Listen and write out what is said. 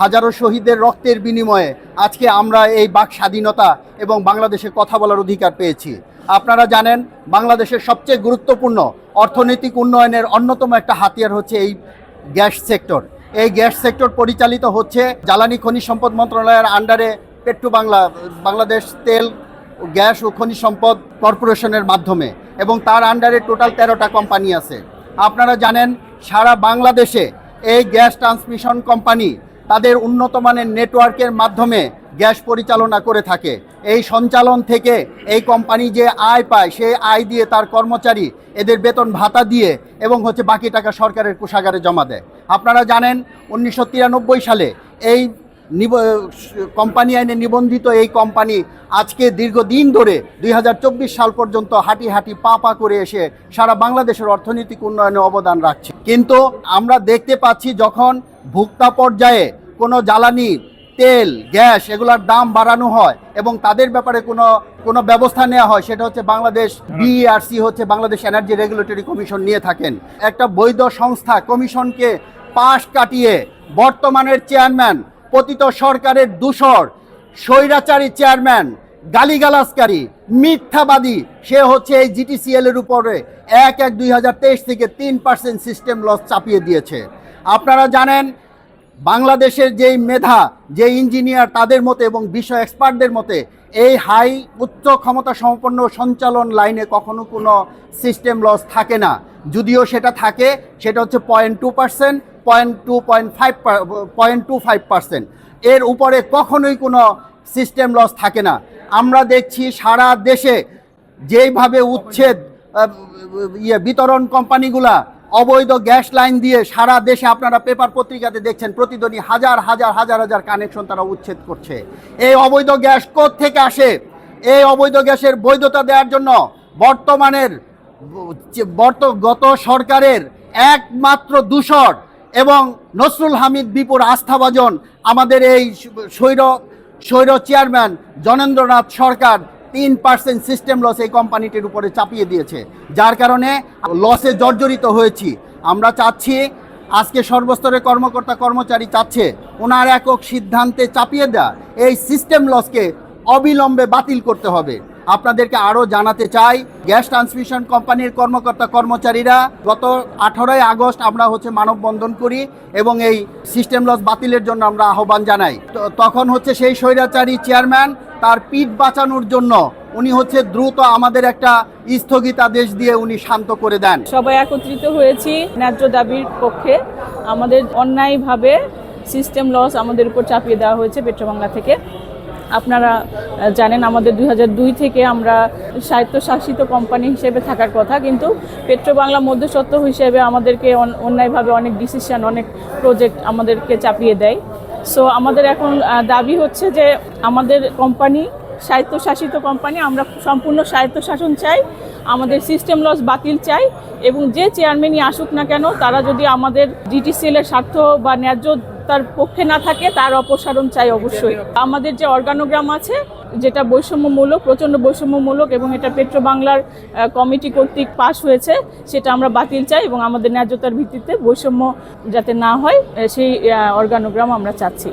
হাজারো শহীদের রক্তের বিনিময়ে আজকে আমরা এই বাক স্বাধীনতা এবং বাংলাদেশে কথা বলার অধিকার পেয়েছি। আপনারা জানেন, বাংলাদেশের সবচেয়ে গুরুত্বপূর্ণ অর্থনৈতিক উন্নয়নের অন্যতম একটা হাতিয়ার হচ্ছে এই গ্যাস সেক্টর। এই গ্যাস সেক্টর পরিচালিত হচ্ছে জ্বালানি খনিজ সম্পদ মন্ত্রণালয়ের আন্ডারে পেট্রো বাংলা, বাংলাদেশ তেল, গ্যাস ও খনিজ সম্পদ কর্পোরেশনের মাধ্যমে এবং তার আন্ডারে টোটাল তেরোটা কোম্পানি আছে। আপনারা জানেন, সারা বাংলাদেশে এই গ্যাস ট্রান্সমিশন কোম্পানি তাদের উন্নত মানের নেটওয়ার্কের মাধ্যমে গ্যাস পরিচালনা করে থাকে। এই সঞ্চালন থেকে এই কোম্পানি যে আয় পায়, সেই আয় দিয়ে তার কর্মচারী এদের বেতন ভাতা দিয়ে এবং হচ্ছে বাকি টাকা সরকারের কোষাগারে জমা দেয়। আপনারা জানেন, উনিশশো তিরানব্বই সালে এই নিব, কোম্পানি আইনে নিবন্ধিত এই কোম্পানি আজকে দীর্ঘদিন ধরে দুই হাজার চব্বিশ সাল পর্যন্ত হাঁটি হাঁটি পা পা করে এসে সারা বাংলাদেশের অর্থনৈতিক উন্নয়নে অবদান রাখছে। কিন্তু আমরা দেখতে পাচ্ছি যখন ভোক্তা পর্যায়ে কোনো জ্বালানি, তেল, গ্যাস এগুলোর দাম বাড়ানো হয় এবং তাদের ব্যাপারে কোনো কোনো ব্যবস্থা নেওয়া হয়, সেটা হচ্ছে বাংলাদেশ বিআরসি হচ্ছে বাংলাদেশ এনার্জি রেগুলেটরি কমিশন নিয়ে থাকেন। একটা বৈধ সংস্থা কমিশনকে পাশ কাটিয়ে বর্তমানের চেয়ারম্যান, পতিত সরকারের দূষর, স্বৈরাচারী চেয়ারম্যান, গালিগালাজকারী, মিথ্যাবাদী, সে হচ্ছে এই জিটিসিএল এর উপরে এক এক দুই থেকে তিন পার্সেন্ট সিস্টেম লস চাপিয়ে দিয়েছে। আপনারা জানেন বাংলাদেশের যেই মেধা যে ইঞ্জিনিয়ার তাদের মতে এবং বিশ্ব এক্সপার্টদের মতে, এই হাই উচ্চ ক্ষমতা সম্পন্ন সঞ্চালন লাইনে কখনো কোনো সিস্টেম লস থাকে না। যদিও সেটা থাকে, সেটা হচ্ছে point two percent point two point five point two five percent এর উপরে কখনোই কোনো সিস্টেম লস থাকে না। আমরা দেখছি সারা দেশে যেইভাবে উচ্ছেদ ইয়ে বিতরণ কোম্পানিগুলা অবৈধ গ্যাস লাইন দিয়ে সারা দেশে আপনারা পেপার পত্রিকাতে দেখছেন, প্রতিদিনই হাজার হাজার হাজার হাজার কানেকশন তারা উচ্ছেদ করছে। এই অবৈধ গ্যাস থেকে আসে? এই অবৈধ গ্যাসের বৈধতা দেওয়ার জন্য বর্তমানের, বর্ত, গত সরকারের একমাত্র দূষর এবং নসরুল হামিদ বিপুর আস্থাভাজন আমাদের এই স্বৈর স্বৈর চেয়ারম্যান জনেন্দ্রনাথ সরকার তিন পার্সেন্ট সিস্টেম লস এই কোম্পানিটির উপরে চাপিয়ে দিয়েছে। যার কারণে লসে জর্জরিত হয়েছি। আমরা চাচ্ছি, আজকে সর্বস্তরের কর্মকর্তা কর্মচারী চাচ্ছে, ওনার একক সিদ্ধান্তে চাপিয়ে দেয়া, এই সিস্টেম লসকে অবিলম্বে বাতিল করতে হবে। আপনাদেরকে আরও জানাতে চাই, গ্যাস ট্রান্সমিশন কোম্পানির কর্মকর্তা কর্মচারীরা, গত আঠারোই আগস্ট আমরা হচ্ছে মানববন্ধন করি এবং এই সিস্টেম লস বাতিলের জন্য আমরা আহ্বান জানাই। তখন হচ্ছে সেই স্বৈরাচারী চেয়ারম্যান তার পিঠ বাঁচানোর জন্য উনি হচ্ছে দ্রুত আমাদের একটা স্থগিতাদেশ দিয়ে উনি শান্ত করে দেন। সবাই একত্রিত হয়েছি, ন্যায্য দাবির পক্ষে আমাদের অন্যায়ভাবে সিস্টেম লস আমাদের উপর চাপিয়ে দেওয়া হয়েছে পেট্রোবাংলা থেকে। আপনারা জানেন আমাদের দুই হাজার দুই থেকে আমরা স্বায়ত্তশাসিত কোম্পানি হিসেবে থাকার কথা, কিন্তু পেট্রোবাংলা মধ্যস্বত্ব হিসেবে আমাদেরকে অন- অন্যায়ভাবে অনেক ডিসিশন অনেক প্রজেক্ট আমাদেরকে চাপিয়ে দেয়। সো আমাদের এখন দাবি হচ্ছে যে আমাদের কোম্পানি স্বায়ত্তশাসিত কোম্পানি আমরা সম্পূর্ণ স্বায়ত্তশাসন চাই, আমাদের সিস্টেম লস বাতিল চাই, এবং যে চেয়ারম্যানই আসুক না কেন, তারা যদি আমাদের ডিটিসিএলের স্বার্থ বা ন্যায্য তার পক্ষে না থাকে, তার অপসারণ চাই অবশ্যই। আমাদের যে অর্গানোগ্রাম আছে, যেটা বৈষম্যমূলক, প্রচণ্ড বৈষম্যমূলক এবং এটা পেট্রো বাংলার কমিটি কর্তৃক পাশ হয়েছে, সেটা আমরা বাতিল চাই এবং আমাদের ন্যায্যতার ভিত্তিতে বৈষম্য যাতে না হয় সেই অর্গানোগ্রাম আমরা চাচ্ছি।